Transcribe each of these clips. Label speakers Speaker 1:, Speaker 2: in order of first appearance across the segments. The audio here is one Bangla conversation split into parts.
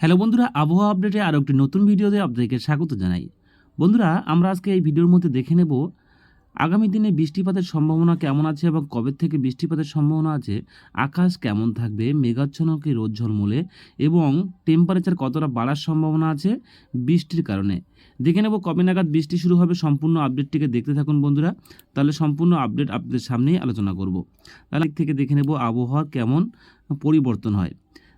Speaker 1: হ্যালো বন্ধুরা, আবহাওয়া আপডেটে আরও একটি নতুন ভিডিওতে আপনাদেরকে স্বাগত জানাই। বন্ধুরা, আমরা আজকে এই ভিডিওর মধ্যে দেখে নেব আগামী দিনে বৃষ্টিপাতের সম্ভাবনা কেমন আছে এবং কবে থেকে বৃষ্টিপাতের সম্ভাবনা আছে, আকাশ কেমন থাকবে মেঘাচ্ছন্ন কি রোদ ঝলমলে এবং টেম্পারেচার কতটা বাড়ার সম্ভাবনা আছে বৃষ্টির কারণে। দেখে নেব কবে নাগাদ বৃষ্টি শুরু হবে, সম্পূর্ণ আপডেটটিকে দেখতে থাকুন বন্ধুরা। তাহলে সম্পূর্ণ আপডেট আপনাদের সামনেই আলোচনা করব। তাহলে থেকে দেখে নেব আবহাওয়া কেমন পরিবর্তন হয়।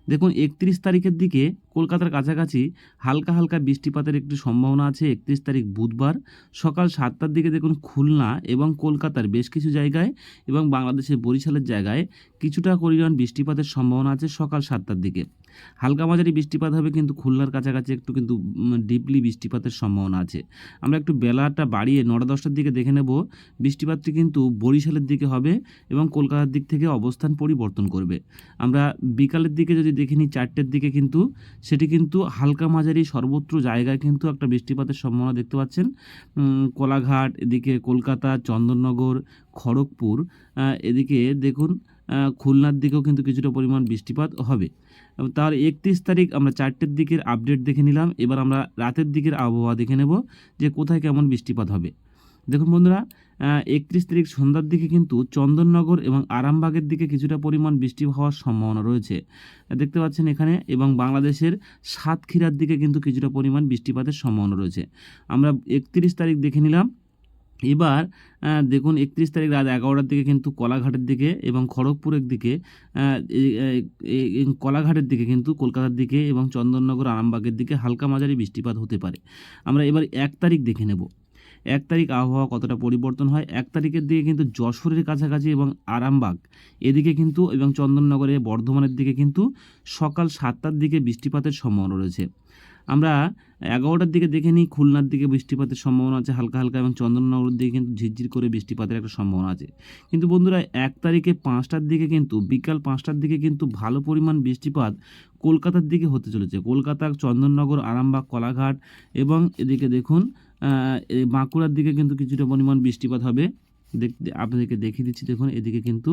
Speaker 1: দেখুন, একত্রিশ তারিখের দিকে কলকাতার কাছাকাছি হালকা হালকা বৃষ্টিপাতের একটি সম্ভাবনা আছে একত্রিশ তারিখ বুধবার। সকাল সাতটার দিকে দেখুন খুলনা এবং কলকাতার বেশ কিছু জায়গায় এবং বাংলাদেশের বরিশালের জায়গায় কিছুটা পরিমাণ বৃষ্টিপাতের সম্ভাবনা আছে সকাল সাতটার দিকে। হালকা মাঝারি বৃষ্টিপাত হবে কিন্তু খুলনার কাছাকাছি একটু কিন্তু ডিপলি বৃষ্টিপাতের সম্ভাবনা আছে। আমরা একটু বেলাটা বাড়িয়ে নটা দশটার দিকে দেখে নেব। বৃষ্টিপাতটি কিন্তু বরিশালের দিকে হবে এবং কলকাতার দিক থেকে অবস্থান পরিবর্তন করবে। আমরা বিকালের দিকে যদি দেখে নিই, চারটের দিকে কিন্তু সেটি কিন্তু হালকা মাঝারি সর্বত্র জায়গায় কিন্তু একটা বৃষ্টিপাতের সম্ভাবনা দেখতে পাচ্ছেন। কোলাঘাট, এদিকে কলকাতা, চন্দননগর, খড়গপুর এদিকে দেখুন খুলনার দিকেও কিন্তু কিছুটা পরিমাণ বৃষ্টিপাত হবে। তার একত্রিশ তারিখ আমরা চারটের দিকের আপডেট দেখে নিলাম। এবার আমরা রাতের দিকের আবহাওয়া দেখে নেব যে কোথায় কেমন বৃষ্টিপাত হবে। দেখুন বন্ধুরা একত্রিশ তারিখ সন্ধ্যার দিকে কিন্তু চন্দননগর এবং আরামবাগের দিকে কিছুটা পরিমাণ বৃষ্টি হওয়ার সম্ভাবনা রয়েছে। দেখতে পাচ্ছেন এখানে, এবং বাংলাদেশের সাতক্ষীরার দিকে কিন্তু কিছুটা পরিমাণ বৃষ্টিপাতের সম্ভাবনা রয়েছে। আমরা একত্রিশ তারিখ দেখে নিলাম এবার দেখুন একত্রিশ তারিখ রাত এগারোটার দিকে কিন্তু কলাঘাটের দিকে এবং খড়গপুরের দিকে কলাঘাটের দিকে কিন্তু কলকাতার দিকে এবং চন্দননগর, আরামবাগের দিকে হালকা মাঝারি বৃষ্টিপাত হতে পারে। আমরা এবার এক তারিখ দেখে নেব। এক তারিখ আবহাওয়া কতটা পরিবর্তন হয়? এক তারিখের দিকে কিন্তু যশোরের কাছাকাছি এবং আরামবাগ, এদিকে কিন্তু এবং চন্দননগরে বর্ধমানের দিকে কিন্তু সকাল সাতটার দিকে বৃষ্টিপাতের সম্ভাবনা রয়েছে। আমরা এগারোটার দিকে দেখে নিই, খুলনার দিকে বৃষ্টিপাতের সম্ভাবনা আছে, হালকা হালকা এবং চন্দননগরের দিকে কিন্তু ঝিরঝির করে বৃষ্টিপাতের একটা সম্ভাবনা আছে। কিন্তু বন্ধুরা, এক তারিখে পাঁচটার দিকে কিন্তু, বিকাল পাঁচটার দিকে কিন্তু ভালো পরিমাণ বৃষ্টিপাত কলকাতার দিকে হতে চলেছে। কলকাতা চন্দননগর আরামবাগ, কলাঘাট এবং এদিকে দেখুন বাঁকুড়ার দিকে কিন্তু কিছুটা পরিমাণ বৃষ্টিপাত হবে। দেখতে আপনাদেরকে দেখিয়ে দিচ্ছি, দেখুন, এদিকে কিন্তু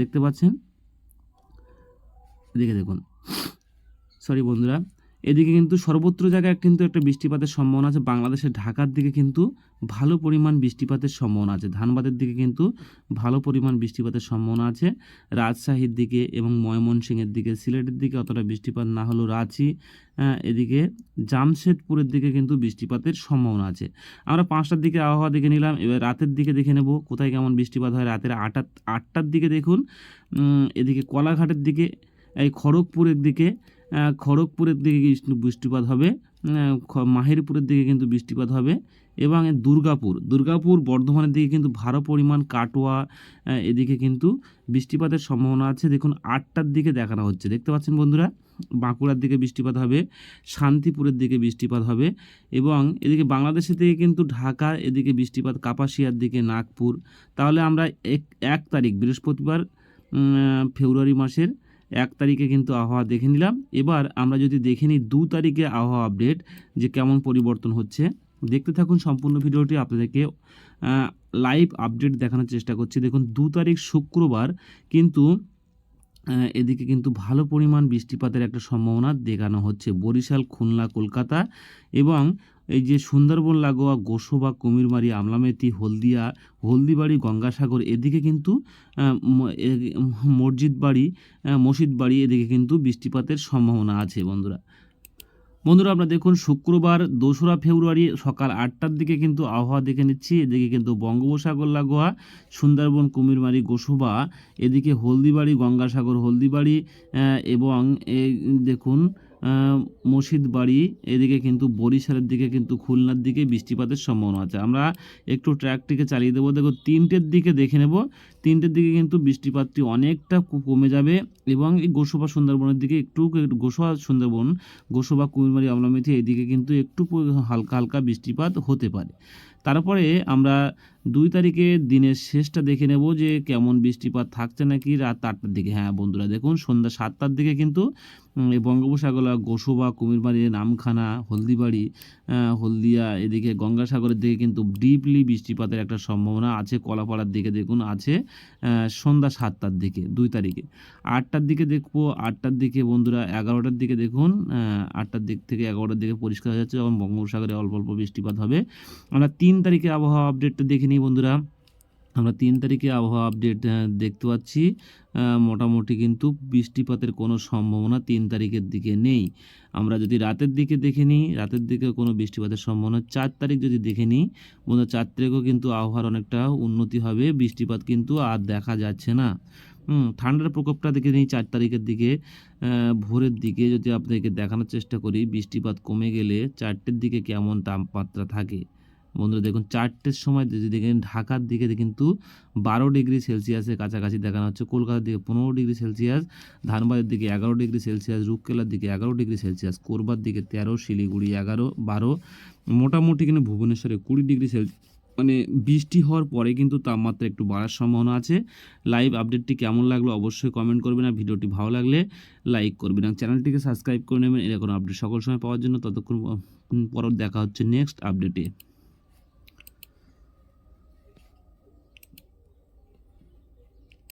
Speaker 1: দেখতে পাচ্ছেন? এদিকে দেখুন। সরি বন্ধুরা এদিকে কিন্তু সর্বত্র জায়গায় কিন্তু একটা বৃষ্টিপাতের সম্ভাবনা আছে। বাংলাদেশের ঢাকার দিকে কিন্তু ভালো পরিমাণ বৃষ্টিপাতের সম্ভাবনা আছে। ধানবাদের দিকে কিন্তু ভালো পরিমাণ বৃষ্টিপাতের সম্ভাবনা আছে। রাজশাহীর দিকে এবং ময়মনসিংহের দিকে, সিলেটের দিকে অতটা বৃষ্টিপাত না হলেও রাঁচি এদিকে জামশেদপুরের দিকে কিন্তু বৃষ্টিপাতের সম্ভাবনা আছে। আমরা পাঁচটার দিকে আবহাওয়া দেখে নিলাম, এবার রাতের দিকে দেখে নেব কোথায় কেমন বৃষ্টিপাত হয়। রাতের আটটা আটটার দিকে দেখুন এদিকে কলাঘাটের দিকে, এই খড়গপুরের দিকে খড়গপুরের দিকে বৃষ্টিপাত হবে মাহেরপুরের দিকে কিন্তু বৃষ্টিপাত হবে এবং দুর্গাপুর দুর্গাপুর বর্ধমানের দিকে কিন্তু ভালো পরিমাণ কাটোয়া এদিকে কিন্তু বৃষ্টিপাতের সম্ভাবনা আছে। দেখুন, আটটার দিকে দেখানো হচ্ছে। দেখতে পাচ্ছেন বন্ধুরা, বাঁকুড়ার দিকে বৃষ্টিপাত হবে, শান্তিপুরের দিকে বৃষ্টিপাত হবে এবং এদিকে বাংলাদেশের দিকে কিন্তু ঢাকা, এদিকে বৃষ্টিপাত কাপাসিয়ার দিকে নাগপুর। তাহলে আমরা এক এক তারিখ, বৃহস্পতিবার ফেব্রুয়ারি মাসের এক তারিখে কিন্তু আবহাওয়া দেখে নিলাম। এবার আমরা যদি দেখে নিই দু তারিখে আবহাওয়া আপডেট যে কেমন পরিবর্তন হচ্ছে। দেখতে থাকুন সম্পূর্ণ ভিডিওটি, আপনাদেরকে লাইভ আপডেট দেখানোর চেষ্টা করছি। দেখুন, দু তারিখ শুক্রবার কিন্তু এদিকে কিন্তু ভালো পরিমাণ বৃষ্টিপাতের একটা সম্ভাবনা দেখানো হচ্ছে। বরিশাল, খুলনা, কলকাতা এবং এই যে সুন্দরবন, লাগোয়া, গোসবা, কুমিরমারি, আমলামেতি, হলদিয়া, হলদিবাড়ি, গঙ্গাসাগর, এদিকে কিন্তু মসজিদ বাড়ি মসজিদ বাড়ি এদিকে কিন্তু বৃষ্টিপাতের সম্ভাবনা আছে বন্ধুরা। বন্ধুরা আমরা দেখুন, শুক্রবার, দোসরা ফেব্রুয়ারি সকাল আটটার দিকে কিন্তু আবহাওয়া দেখে নিচ্ছি। এদিকে কিন্তু বঙ্গোপসাগর, লাগোয়া, সুন্দরবন, কুমিরমারি, গোসবা, এদিকে হলদিবাড়ি, গঙ্গাসাগর, হলদিবাড়ি এবং দেখুন মসজিদ বাড়ি এদিকে কিন্তু বরিশালের দিকে কিন্তু খুলনার দিকে বৃষ্টিপাতের সম্ভাবনা আছে। আমরা একটু ট্র্যাকটিকে চালিয়ে দেবো। দেখো, তিনটের দিকে দেখে নেব। তিনটের দিকে কিন্তু বৃষ্টিপাতটি অনেকটা কমে যাবে এবং এই গোসবা সুন্দরবনের দিকে একটু গোসবা সুন্দরবন গোসবা কুমিরমারি আমলামেথি এইদিকে কিন্তু একটু হালকা হালকা বৃষ্টিপাত হতে পারে। তারপরে আমরা দুই তারিখে দিনের শেষটা দেখে নেব যে কেমন বৃষ্টিপাত থাকছে নাকি রাত আটটার দিকে। হ্যাঁ বন্ধুরা দেখুন, সন্ধ্যা সাতটার দিকে কিন্তু এই বঙ্গোপসাগর গোসবা কুমিরবাড়ি নামখানা, হলদিবাড়ি হলদিয়া, এদিকে গঙ্গাসাগরের দিকে কিন্তু ডিপলি বৃষ্টিপাতের একটা সম্ভাবনা আছে, কলাপাড়ার দিকে দেখুন আছে সন্ধ্যা সাতটার দিকে, দুই তারিখে। আটটার দিকে দেখব, আটটার দিকে বন্ধুরা এগারোটার দিকে দেখুন আটটার দিক থেকে এগারোটার দিকে পরিষ্কার হয়ে যাচ্ছে, এবং বঙ্গোপসাগরে অল্প অল্প বৃষ্টিপাত হবে। আমরা তিন তারিখে আবহাওয়া আপডেটটা দেখে নিই বন্ধুরা। আমরা তিন তারিখে আবহাওয়া আপডেট দেখতে পাচ্ছি। মোটামুটি কিন্তু বৃষ্টিপাতের কোনো সম্ভাবনা তিন তারিখের দিকে নেই। আমরা যদি রাতের দিকে দেখে নিই, রাতের দিকে কোনো বৃষ্টিপাতের সম্ভাবনা চার তারিখ যদি দেখে নিই, বন্ধুরা, চার তারিখেও কিন্তু আবহাওয়ার অনেকটা উন্নতি হবে। বৃষ্টিপাত কিন্তু আর দেখা যাচ্ছে না। ঠান্ডার প্রকোপটা দেখে নিই চার তারিখের দিকে। ভোরের দিকে যদি আপনাদেরকে দেখানোর চেষ্টা করি, বৃষ্টিপাত কমে গেলে চারটের দিকে কেমন তাপমাত্রা থাকে? বন্ধুরা দেখুন, চারটের সময় যদি দেখেন, ঢাকার দিকে কিন্তু বারো ডিগ্রি সেলসিয়াসের কাছাকাছি দেখানো হচ্ছে। কলকাতার দিকে পনেরো ডিগ্রি সেলসিয়াস, ধানবাদের দিকে এগারো ডিগ্রি সেলসিয়াস, রূপকেলার দিকে এগারো ডিগ্রি সেলসিয়াস, কোরবার দিকে তেরো, শিলিগুড়ি এগারো, বারো। মোটামুটি কিন্তু ভুবনেশ্বরে কুড়ি ডিগ্রি সেলসিয়াস মানে বৃষ্টি হওয়ার পরে কিন্তু তাপমাত্রা একটু বাড়ার সম্ভাবনা আছে। লাইভ আপডেটটি কেমন লাগল অবশ্যই কমেন্ট করবেন আর ভিডিওটি ভালো লাগলে লাইক করবেন। আর চ্যানেলটিকে সাবস্ক্রাইব করে নেবেন। এরকম আপডেট সকল সময় পাওয়ার জন্য ততক্ষণ পর দেখা হচ্ছে নেক্সট আপডেটে।